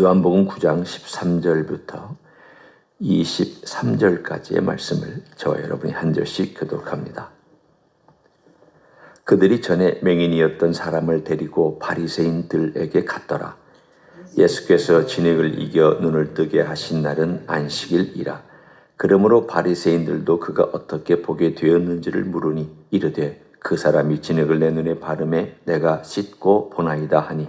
요한복음 9장 13절부터 23절까지의 말씀을 저와 여러분이 한 절씩 교독합니다. 그들이 전에 맹인이었던 사람을 데리고 바리새인들에게 갔더라. 예수께서 진액을 이겨 눈을 뜨게 하신 날은 안식일이라. 그러므로 바리새인들도 그가 어떻게 보게 되었는지를 물으니 이르되 그 사람이 진액을 내 눈에 바르매 내가 씻고 보나이다 하니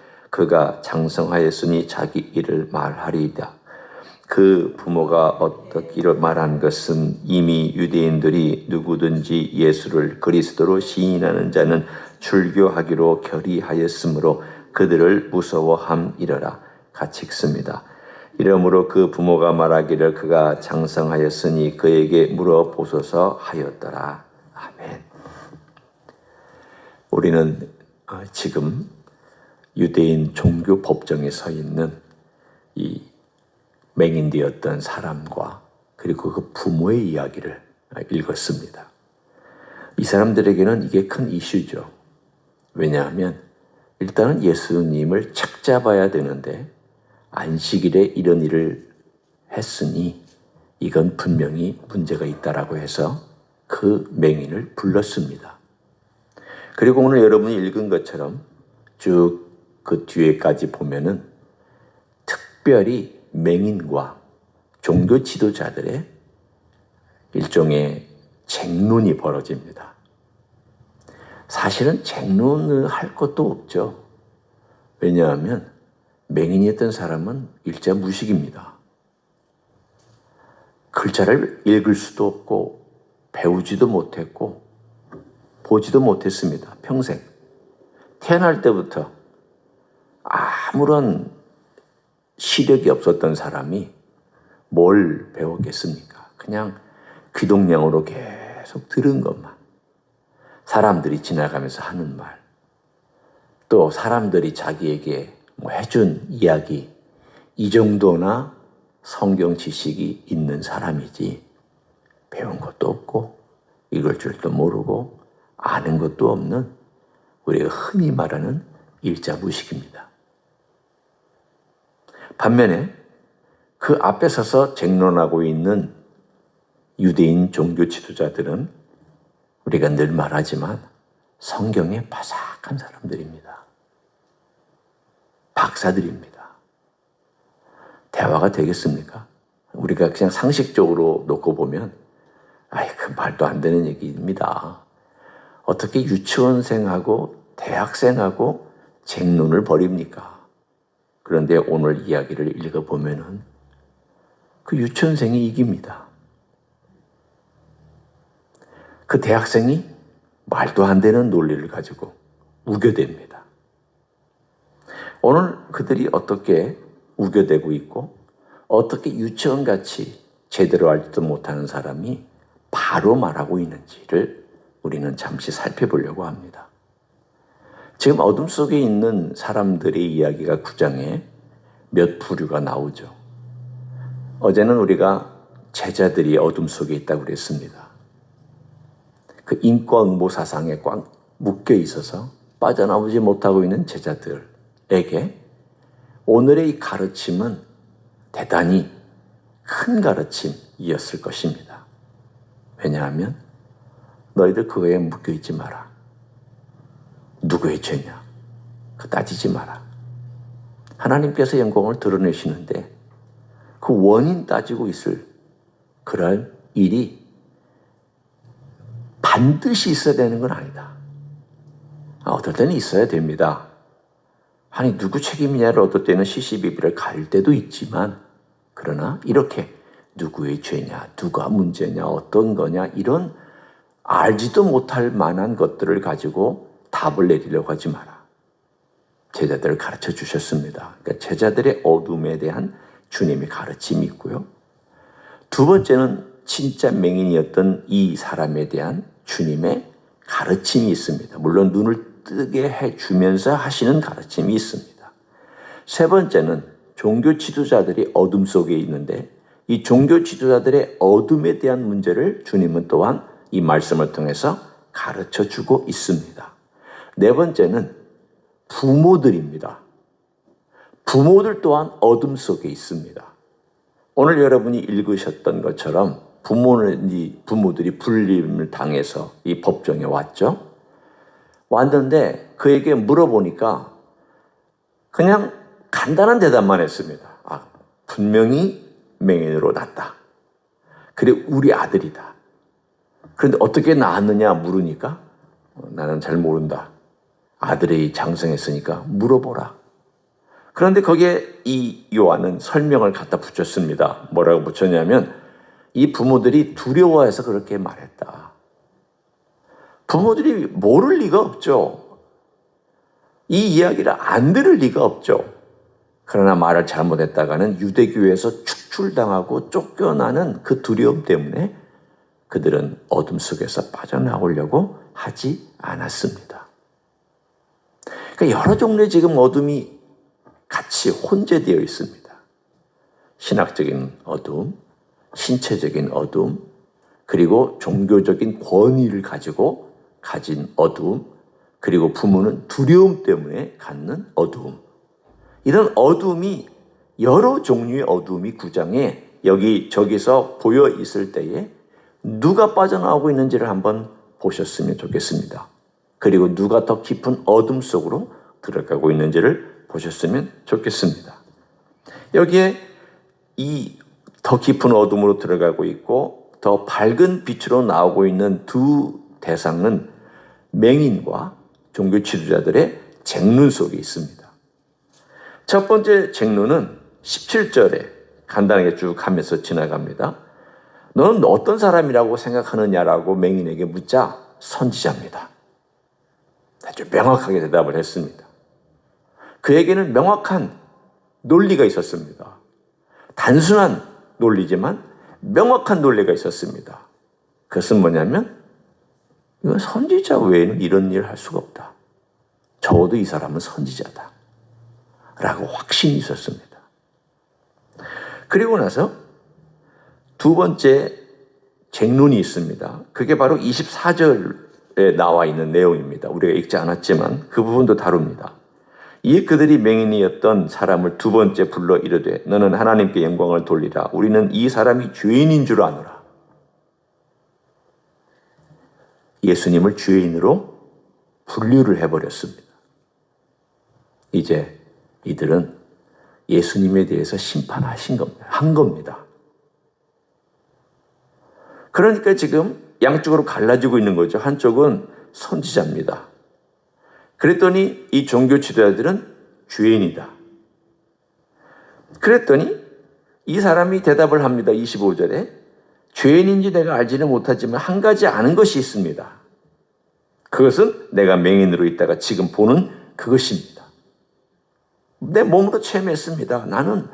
그가 장성하였으니 자기 일을 말하리이다. 그 부모가 어떻게 말한 것은 이미 유대인들이 누구든지 예수를 그리스도로 시인하는 자는 출교하기로 결의하였으므로 그들을 무서워함이러라. 같이 읽습니다. 이러므로 그 부모가 말하기를 그가 장성하였으니 그에게 물어보소서 하였더라. 아멘. 우리는 어, 지금 유대인 종교 법정에 서 있는 이 맹인되었던 사람과 그리고 그 부모의 이야기를 읽었습니다. 이 사람들에게는 이게 큰 이슈죠. 왜냐하면 일단은 예수님을 착잡아야 되는데 안식일에 이런 일을 했으니 이건 분명히 문제가 있다라고 해서 그 맹인을 불렀습니다. 그리고 오늘 여러분이 읽은 것처럼 쭉 그 뒤에까지 보면은 특별히 맹인과 종교 지도자들의 일종의 쟁론이 벌어집니다. 사실은 쟁론을 할 것도 없죠. 왜냐하면 맹인이었던 사람은 일자 무식입니다. 글자를 읽을 수도 없고 배우지도 못했고 보지도 못했습니다. 평생. 태어날 때부터 아무런 시력이 없었던 사람이 뭘 배웠겠습니까? 그냥 귀동냥으로 계속 들은 것만. 사람들이 지나가면서 하는 말. 또 사람들이 자기에게 뭐 해준 이야기. 이 정도나 성경 지식이 있는 사람이지. 배운 것도 없고, 읽을 줄도 모르고, 아는 것도 없는 우리가 흔히 말하는 일자무식입니다. 반면에 그 앞에 서서 쟁론하고 있는 유대인 종교 지도자들은 우리가 늘 말하지만 성경에 바삭한 사람들입니다. 박사들입니다. 대화가 되겠습니까? 우리가 그냥 상식적으로 놓고 보면 아이 그 말도 안 되는 얘기입니다. 어떻게 유치원생하고 대학생하고 쟁론을 벌입니까? 그런데 오늘 이야기를 읽어보면은 그 유치원생이 이깁니다. 그 대학생이 말도 안 되는 논리를 가지고 우겨댑니다. 오늘 그들이 어떻게 우겨대고 있고 어떻게 유치원 같이 제대로 알지도 못하는 사람이 바로 말하고 있는지를 우리는 잠시 살펴보려고 합니다. 지금 어둠 속에 있는 사람들의 이야기가 구장에 몇 부류가 나오죠. 어제는 우리가 제자들이 어둠 속에 있다고 그랬습니다. 그 인과 응보 사상에 꽉 묶여 있어서 빠져나오지 못하고 있는 제자들에게 오늘의 이 가르침은 대단히 큰 가르침이었을 것입니다. 왜냐하면 너희들 그거에 묶여 있지 마라. 누구의 죄냐? 그 따지지 마라. 하나님께서 영광을 드러내시는데 그 원인 따지고 있을 그럴 일이 반드시 있어야 되는 건 아니다. 아, 어떨 때는 있어야 됩니다. 아니 누구 책임이냐를 어떨 때는 시시비비를 가릴 때도 있지만 그러나 이렇게 누구의 죄냐, 누가 문제냐, 어떤 거냐 이런 알지도 못할 만한 것들을 가지고 답을 내리려고 하지 마라. 제자들을 가르쳐 주셨습니다. 그러니까 제자들의 어둠에 대한 주님의 가르침이 있고요. 두 번째는 진짜 맹인이었던 이 사람에 대한 주님의 가르침이 있습니다. 물론 눈을 뜨게 해 주면서 하시는 가르침이 있습니다. 세 번째는 종교 지도자들이 어둠 속에 있는데 이 종교 지도자들의 어둠에 대한 문제를 주님은 또한 이 말씀을 통해서 가르쳐 주고 있습니다. 네 번째는 부모들입니다. 부모들 또한 어둠 속에 있습니다. 오늘 여러분이 읽으셨던 것처럼 부모는 이 부모들이 불림을 당해서 이 법정에 왔죠. 왔는데 그에게 물어보니까 그냥 간단한 대답만 했습니다. 아, 분명히 맹인으로 났다. 그리고 우리 아들이다. 그런데 어떻게 낳았느냐 물으니까 어, 나는 잘 모른다. 아들이 장성했으니까 물어보라. 그런데 거기에 이 요한은 설명을 갖다 붙였습니다. 뭐라고 붙였냐면 이 부모들이 두려워해서 그렇게 말했다. 부모들이 모를 리가 없죠. 이 이야기를 안 들을 리가 없죠. 그러나 말을 잘못했다가는 유대교에서 축출당하고 쫓겨나는 그 두려움 때문에 그들은 어둠 속에서 빠져나오려고 하지 않았습니다. 그러니까 여러 종류의 지금 어둠이 같이 혼재되어 있습니다. 신학적인 어둠, 신체적인 어둠, 그리고 종교적인 권위를 가지고 가진 어둠, 그리고 부모는 두려움 때문에 갖는 어둠. 이런 어둠이 여러 종류의 어둠이 구장에 여기 저기서 보여 있을 때에 누가 빠져나오고 있는지를 한번 보셨으면 좋겠습니다. 그리고 누가 더 깊은 어둠 속으로 들어가고 있는지를 보셨으면 좋겠습니다. 여기에 이 더 깊은 어둠으로 들어가고 있고 더 밝은 빛으로 나오고 있는 두 대상은 맹인과 종교 지도자들의 쟁론 속에 있습니다. 첫 번째 쟁론은 17절에 간단하게 쭉 하면서 지나갑니다. 너는 어떤 사람이라고 생각하느냐라고 맹인에게 묻자 선지자입니다. 아주 명확하게 대답을 했습니다. 그에게는 명확한 논리가 있었습니다. 단순한 논리지만 명확한 논리가 있었습니다. 그것은 뭐냐면 이건 선지자 외에는 이런 일을 할 수가 없다. 적어도 이 사람은 선지자다. 라고 확신이 있었습니다. 그리고 나서 두 번째 쟁론이 있습니다. 그게 바로 24절 에 나와 있는 내용입니다. 우리가 읽지 않았지만 그 부분도 다룹니다. 이에 그들이 맹인이었던 사람을 두 번째 불러 이르되 너는 하나님께 영광을 돌리라. 우리는 이 사람이 죄인인 줄 아노라. 예수님을 죄인으로 분류를 해버렸습니다. 이제 이들은 예수님에 대해서 심판하신 겁니다. 한 겁니다. 그러니까 지금 양쪽으로 갈라지고 있는 거죠. 한쪽은 선지자입니다. 그랬더니 이 종교 지도자들은 죄인이다. 그랬더니 이 사람이 대답을 합니다. 25절에 죄인인지 내가 알지는 못하지만 한 가지 아는 것이 있습니다. 그것은 내가 맹인으로 있다가 지금 보는 그것입니다. 내 몸으로 체험했습니다. 나는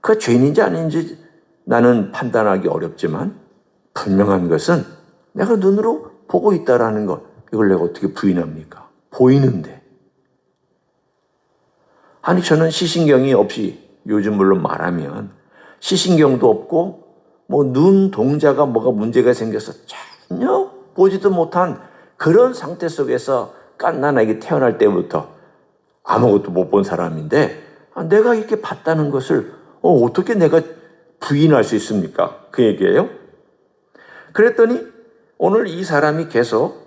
그 죄인인지 아닌지 나는 판단하기 어렵지만 분명한 것은 내가 눈으로 보고 있다라는 것. 이걸 내가 어떻게 부인합니까? 보이는데. 아니, 저는 시신경이 없이 요즘 물론 말하면 시신경도 없고 뭐 눈 동자가 뭐가 문제가 생겨서 전혀 보지도 못한 그런 상태 속에서 깐난하게 태어날 때부터 아무것도 못 본 사람인데 아, 내가 이렇게 봤다는 것을 어, 어떻게 내가 부인할 수 있습니까? 그 얘기예요. 그랬더니 오늘 이 사람이 계속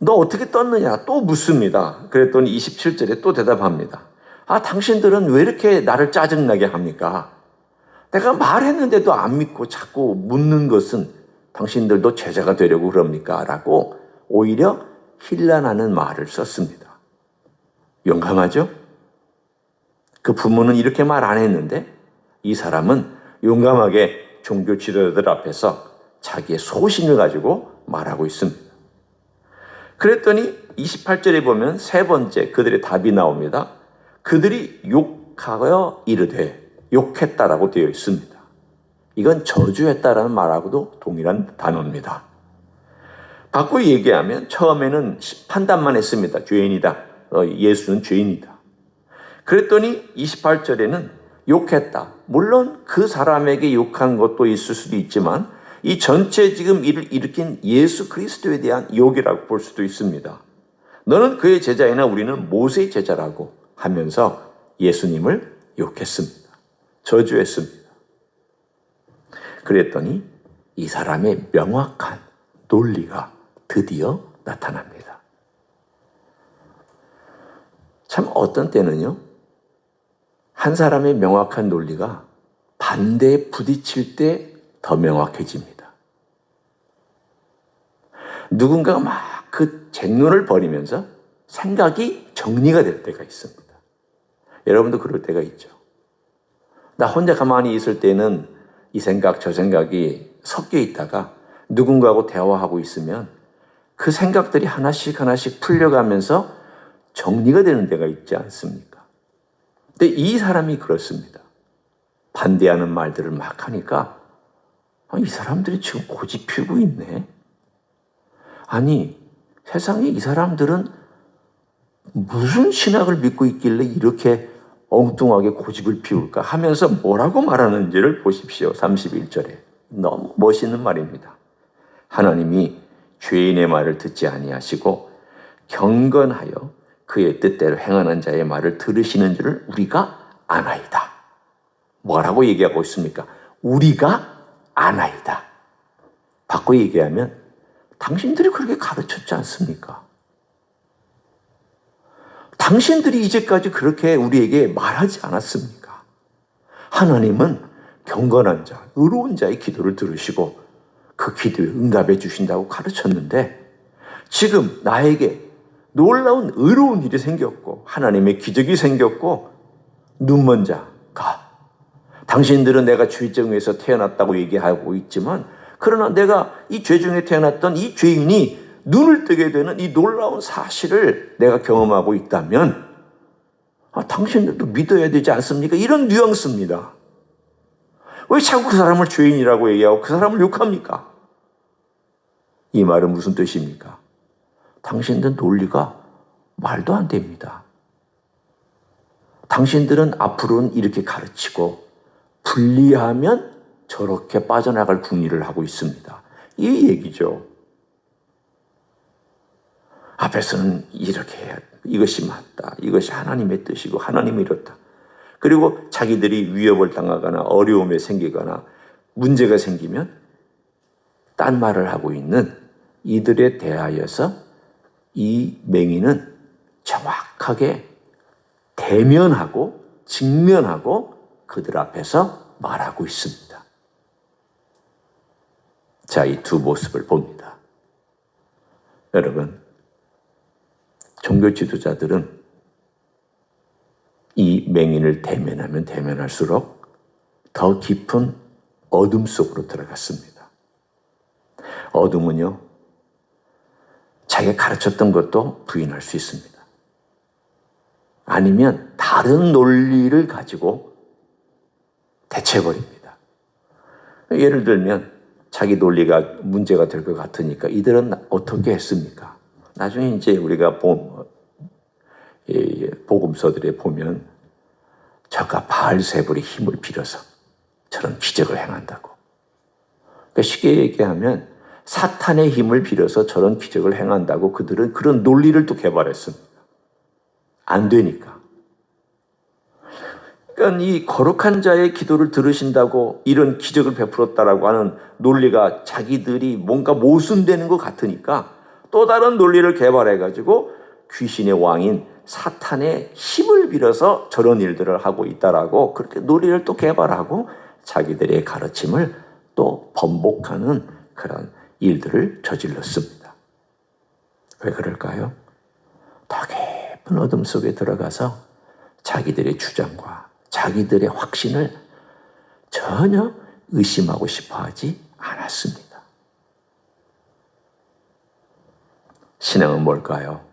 너 어떻게 떴느냐 또 묻습니다. 그랬더니 27절에 또 대답합니다. 아, 당신들은 왜 이렇게 나를 짜증나게 합니까? 내가 말했는데도 안 믿고 자꾸 묻는 것은 당신들도 제자가 되려고 그럽니까? 라고 오히려 힐난하는 말을 썼습니다. 용감하죠? 그 부모는 이렇게 말 안 했는데 이 사람은 용감하게 종교 지도자들 앞에서 자기의 소신을 가지고 말하고 있습니다. 그랬더니 28절에 보면 세 번째 그들의 답이 나옵니다. 그들이 욕하여 이르되 욕했다라고 되어 있습니다. 이건 저주했다라는 말하고도 동일한 단어입니다. 바꾸어 얘기하면 처음에는 판단만 했습니다. 죄인이다. 어, 예수는 죄인이다. 그랬더니 28절에는 욕했다. 물론 그 사람에게 욕한 것도 있을 수도 있지만 이 전체 지금 일을 일으킨 예수 그리스도에 대한 욕이라고 볼 수도 있습니다. 너는 그의 제자이나 우리는 모세의 제자라고 하면서 예수님을 욕했습니다. 저주했습니다. 그랬더니 이 사람의 명확한 논리가 드디어 나타납니다. 참 어떤 때는요, 한 사람의 명확한 논리가 반대에 부딪힐 때 더 명확해집니다. 누군가가 막 그 쟁론을 벌이면서 생각이 정리가 될 때가 있습니다. 여러분도 그럴 때가 있죠. 나 혼자 가만히 있을 때는 이 생각, 저 생각이 섞여 있다가 누군가하고 대화하고 있으면 그 생각들이 하나씩 하나씩 풀려가면서 정리가 되는 때가 있지 않습니까? 근데 이 사람이 그렇습니다. 반대하는 말들을 막 하니까 아, 이 사람들이 지금 고집 피우고 있네. 아니, 세상에 이 사람들은 무슨 신학을 믿고 있길래 이렇게 엉뚱하게 고집을 피울까 하면서 뭐라고 말하는지를 보십시오. 31절에. 너무 멋있는 말입니다. 하나님이 죄인의 말을 듣지 아니하시고 경건하여 그의 뜻대로 행하는 자의 말을 들으시는 줄을 우리가 아나이다. 뭐라고 얘기하고 있습니까? 우리가 아나이다. 바꿔 얘기하면 당신들이 그렇게 가르쳤지 않습니까? 당신들이 이제까지 그렇게 우리에게 말하지 않았습니까? 하나님은 경건한 자, 의로운 자의 기도를 들으시고 그 기도에 응답해 주신다고 가르쳤는데 지금 나에게 놀라운 의로운 일이 생겼고 하나님의 기적이 생겼고 눈먼 자가 당신들은 내가 죄정에서 태어났다고 얘기하고 있지만 그러나 내가 이 죄 중에 태어났던 이 죄인이 눈을 뜨게 되는 이 놀라운 사실을 내가 경험하고 있다면 아, 당신들도 믿어야 되지 않습니까? 이런 뉘앙스입니다. 왜 자꾸 그 사람을 죄인이라고 얘기하고 그 사람을 욕합니까? 이 말은 무슨 뜻입니까? 당신들 논리가 말도 안 됩니다. 당신들은 앞으로는 이렇게 가르치고 분리하면 저렇게 빠져나갈 궁리를 하고 있습니다. 이 얘기죠. 앞에서는 이렇게 해야 이것이 맞다. 이것이 하나님의 뜻이고 하나님이 이렇다. 그리고 자기들이 위협을 당하거나 어려움에 생기거나 문제가 생기면 딴 말을 하고 있는 이들에 대하여서 이 맹인은 정확하게 대면하고 직면하고 그들 앞에서 말하고 있습니다. 자, 이 두 모습을 봅니다. 여러분, 종교 지도자들은 이 맹인을 대면하면 대면할수록 더 깊은 어둠 속으로 들어갔습니다. 어둠은요, 자기가 가르쳤던 것도 부인할 수 있습니다. 아니면 다른 논리를 가지고 대체해버립니다. 예를 들면 자기 논리가 문제가 될 것 같으니까 이들은 어떻게 했습니까? 나중에 이제 우리가 보, 복음서들에 보면 저가 바알세불의 힘을 빌어서 저런 기적을 행한다고. 그러니까 쉽게 얘기하면 사탄의 힘을 빌어서 저런 기적을 행한다고 그들은 그런 논리를 또 개발했습니다. 안 되니까. 이 거룩한 자의 기도를 들으신다고 이런 기적을 베풀었다라고 하는 논리가 자기들이 뭔가 모순되는 것 같으니까 또 다른 논리를 개발해 가지고 귀신의 왕인 사탄의 힘을 빌어서 저런 일들을 하고 있다라고 그렇게 논리를 또 개발하고 자기들의 가르침을 또 번복하는 그런 일들을 저질렀습니다. 왜 그럴까요? 더 깊은 어둠 속에 들어가서 자기들의 주장과 자기들의 확신을 전혀 의심하고 싶어 하지 않았습니다. 신앙은 뭘까요?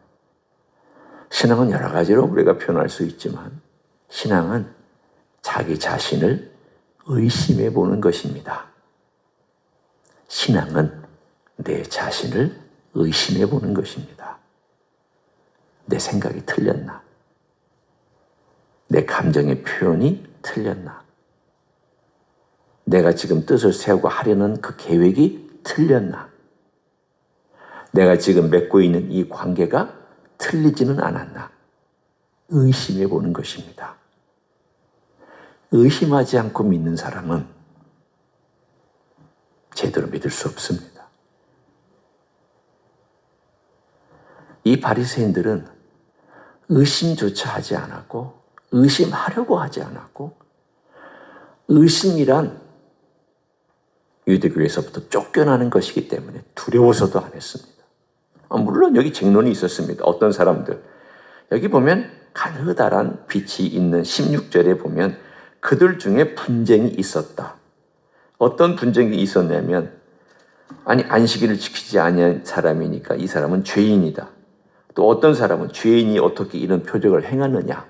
신앙은 여러 가지로 우리가 표현할 수 있지만 신앙은 자기 자신을 의심해 보는 것입니다. 신앙은 내 자신을 의심해 보는 것입니다. 내 생각이 틀렸나? 내 감정의 표현이 틀렸나? 내가 지금 뜻을 세우고 하려는 그 계획이 틀렸나? 내가 지금 맺고 있는 이 관계가 틀리지는 않았나? 의심해 보는 것입니다. 의심하지 않고 믿는 사람은 제대로 믿을 수 없습니다. 이 바리새인들은 의심조차 하지 않았고 의심하려고 하지 않았고 의심이란 유대교에서부터 쫓겨나는 것이기 때문에 두려워서도 안 했습니다. 아, 물론 여기 쟁론이 있었습니다. 어떤 사람들. 여기 보면 가느다란 빛이 있는 16절에 보면 그들 중에 분쟁이 있었다. 어떤 분쟁이 있었냐면 아니 안식일을 지키지 아니한 사람이니까 이 사람은 죄인이다. 또 어떤 사람은 죄인이 어떻게 이런 표적을 행하느냐.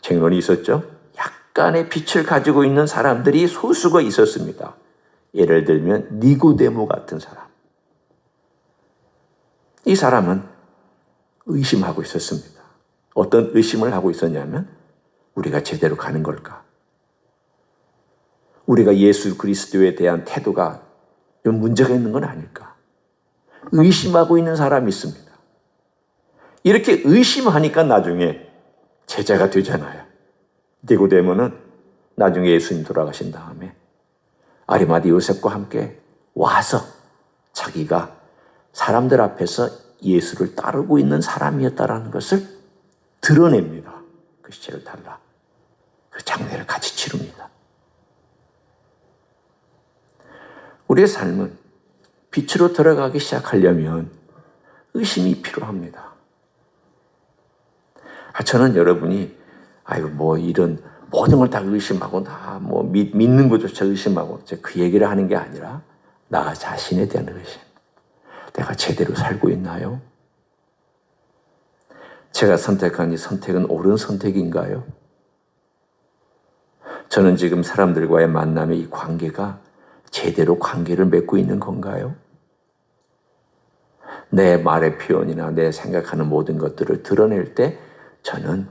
쟁론이 있었죠. 약간의 빛을 가지고 있는 사람들이 소수가 있었습니다. 예를 들면 니고데모 같은 사람. 이 사람은 의심하고 있었습니다. 어떤 의심을 하고 있었냐면 우리가 제대로 가는 걸까? 우리가 예수 그리스도에 대한 태도가 좀 문제가 있는 건 아닐까? 의심하고 있는 사람이 있습니다. 이렇게 의심하니까 나중에 제자가 되잖아요. 니고데모는 나중에 예수님 돌아가신 다음에 아리마디 요셉과 함께 와서 자기가 사람들 앞에서 예수를 따르고 있는 사람이었다라는 것을 드러냅니다. 그 시체를 달라. 그 장례를 같이 치릅니다. 우리의 삶은 빛으로 들어가기 시작하려면 의심이 필요합니다. 아, 저는 여러분이, 아이고, 뭐, 이런 모든 걸 다 의심하고, 다 뭐, 믿는 것조차 의심하고, 그 얘기를 하는 게 아니라, 나 자신에 대한 의심. 내가 제대로 살고 있나요? 제가 선택한 이 선택은 옳은 선택인가요? 저는 지금 사람들과의 만남의 이 관계가 제대로 관계를 맺고 있는 건가요? 내 말의 표현이나 내 생각하는 모든 것들을 드러낼 때 저는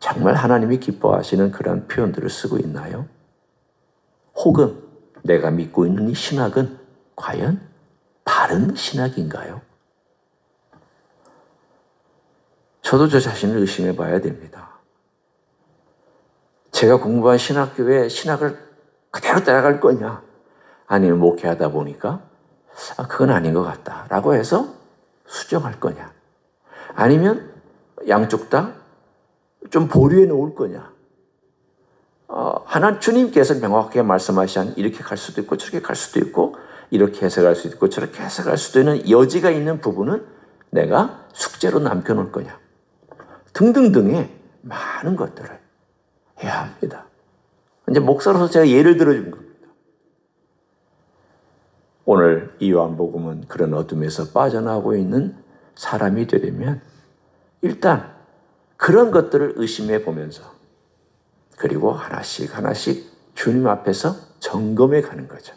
정말 하나님이 기뻐하시는 그런 표현들을 쓰고 있나요? 혹은 내가 믿고 있는 이 신학은 과연 바른 신학인가요? 저도 저 자신을 의심해 봐야 됩니다. 제가 공부한 신학교에 신학을 그대로 따라갈 거냐? 아니면 목회하다 보니까 아, 그건 아닌 것 같다. 라고 해서 수정할 거냐? 아니면 양쪽 다 좀 보류해 놓을 거냐? 어, 하나 주님께서 명확하게 말씀하신 이렇게 갈 수도 있고 저렇게 갈 수도 있고 이렇게 해석할 수 있고 저렇게 해석할 수도 있는 여지가 있는 부분은 내가 숙제로 남겨놓을 거냐. 등등등의 많은 것들을 해야 합니다. 이제 목사로서 제가 예를 들어준 겁니다. 오늘 이 요한복음은 그런 어둠에서 빠져나오고 있는 사람이 되려면 일단 그런 것들을 의심해 보면서 그리고 하나씩 하나씩 주님 앞에서 점검해 가는 거죠.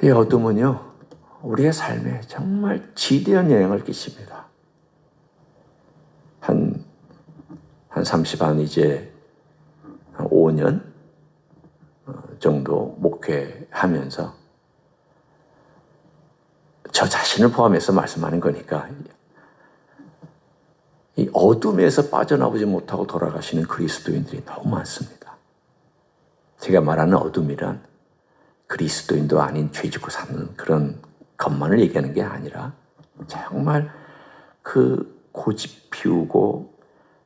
이 어둠은요, 우리의 삶에 정말 지대한 영향을 끼칩니다. 한, 한 30 한 이제 한 5년 정도 목회하면서 저 자신을 포함해서 말씀하는 거니까 이 어둠에서 빠져나오지 못하고 돌아가시는 그리스도인들이 너무 많습니다. 제가 말하는 어둠이란 그리스도인도 아닌 죄 짓고 사는 그런 것만을 얘기하는 게 아니라 정말 그 고집 피우고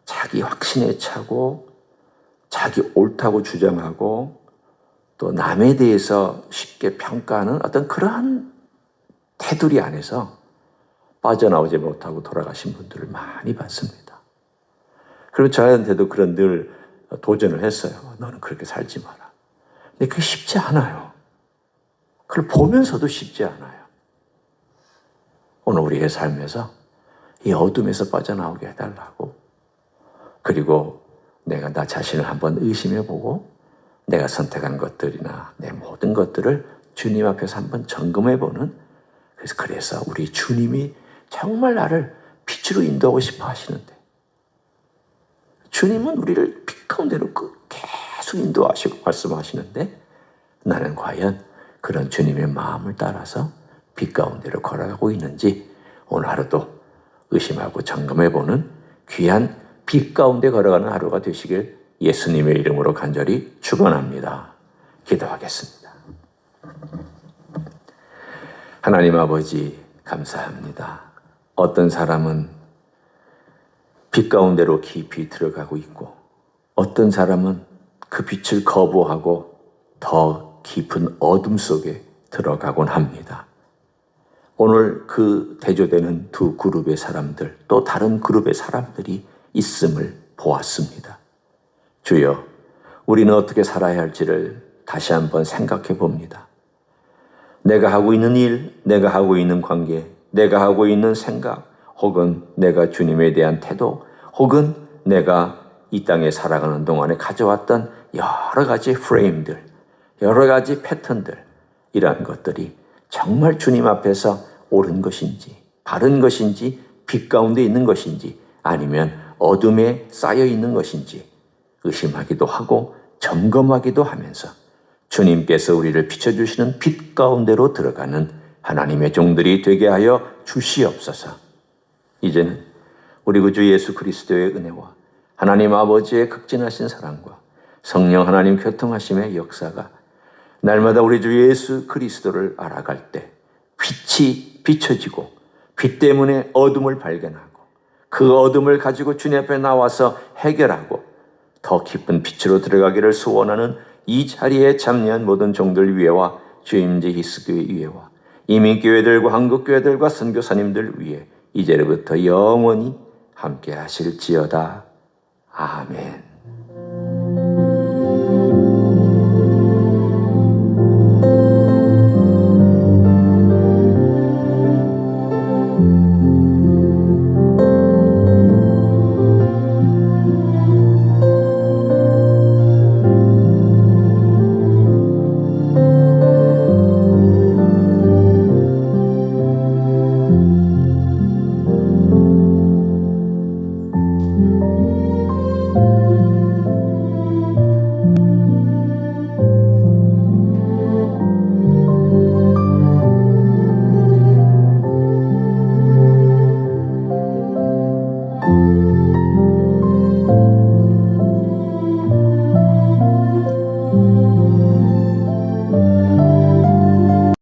자기 확신에 차고 자기 옳다고 주장하고 또 남에 대해서 쉽게 평가하는 어떤 그러한 테두리 안에서 빠져나오지 못하고 돌아가신 분들을 많이 봤습니다. 그리고 저한테도 그런 늘 도전을 했어요. 너는 그렇게 살지 마라. 근데 그게 쉽지 않아요. 그걸 보면서도 쉽지 않아요. 오늘 우리의 삶에서 이 어둠에서 빠져나오게 해달라고. 그리고 내가 나 자신을 한번 의심해 보고 내가 선택한 것들이나 내 모든 것들을 주님 앞에서 한번 점검해 보는 그래서 그래서 우리 주님이 정말 나를 빛으로 인도하고 싶어 하시는데 주님은 우리를 빛 가운데로 그 계속 인도하시고 말씀하시는데 나는 과연 그런 주님의 마음을 따라서 빛 가운데로 걸어가고 있는지 오늘 하루도 의심하고 점검해 보는 귀한 빛 가운데 걸어가는 하루가 되시길 예수님의 이름으로 간절히 축원합니다. 기도하겠습니다. 하나님 아버지 감사합니다. 어떤 사람은 빛 가운데로 깊이 들어가고 있고 어떤 사람은 그 빛을 거부하고 더 깊은 어둠 속에 들어가곤 합니다. 오늘 그 대조되는 두 그룹의 사람들 또 다른 그룹의 사람들이 있음을 보았습니다. 주여, 우리는 어떻게 살아야 할지를 다시 한번 생각해 봅니다. 내가 하고 있는 일, 내가 하고 있는 관계, 내가 하고 있는 생각, 혹은 내가 주님에 대한 태도, 혹은 내가 이 땅에 살아가는 동안에 가져왔던 여러 가지 프레임들, 여러 가지 패턴들, 이러한 것들이 정말 주님 앞에서 옳은 것인지, 바른 것인지, 빛 가운데 있는 것인지, 아니면 어둠에 쌓여 있는 것인지 의심하기도 하고 점검하기도 하면서 주님께서 우리를 비춰주시는 빛 가운데로 들어가는 하나님의 종들이 되게 하여 주시옵소서. 이제는 우리 구주 예수 그리스도의 은혜와 하나님 아버지의 극진하신 사랑과 성령 하나님 교통하심의 역사가 날마다 우리 주 예수 그리스도를 알아갈 때 빛이 비춰지고 빛 때문에 어둠을 발견하고 그 어둠을 가지고 주님 앞에 나와서 해결하고 더 깊은 빛으로 들어가기를 소원하는 이 자리에 참여한 모든 종들 위에와 주임제 히스교회 위에와 이민교회들과 한국교회들과 선교사님들 위에 이제부터 영원히 함께 하실지어다. 아멘.